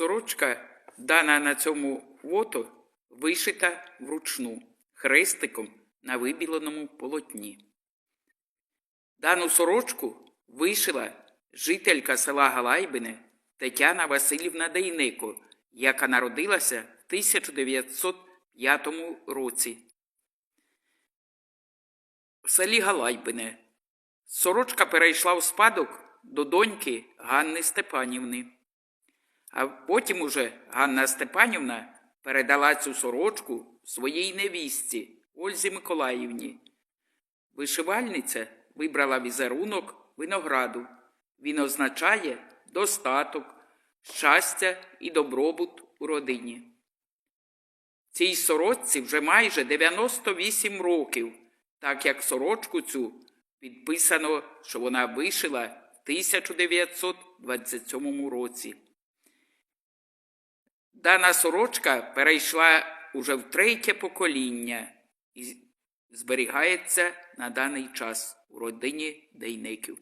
Сорочка, дана на цьому фото, вишита вручну хрестиком на вибіленому полотні. Дану сорочку вишила жителька села Галайбине Тетяна Васильівна Дейнико, яка народилася в 1905 році. В селі Галайбине сорочка перейшла в спадок до доньки Ганни Степанівни. А потім уже Ганна Степанівна передала цю сорочку своїй невістці Ользі Миколаївні. Вишивальниця вибрала візерунок винограду. Він означає достаток, щастя і добробут у родині. Цій сорочці вже майже 98 років, так як сорочку цю підписано, що вона вишила в 1927 році. Дана сорочка перейшла уже в третє покоління і зберігається на даний час у родині Дейників.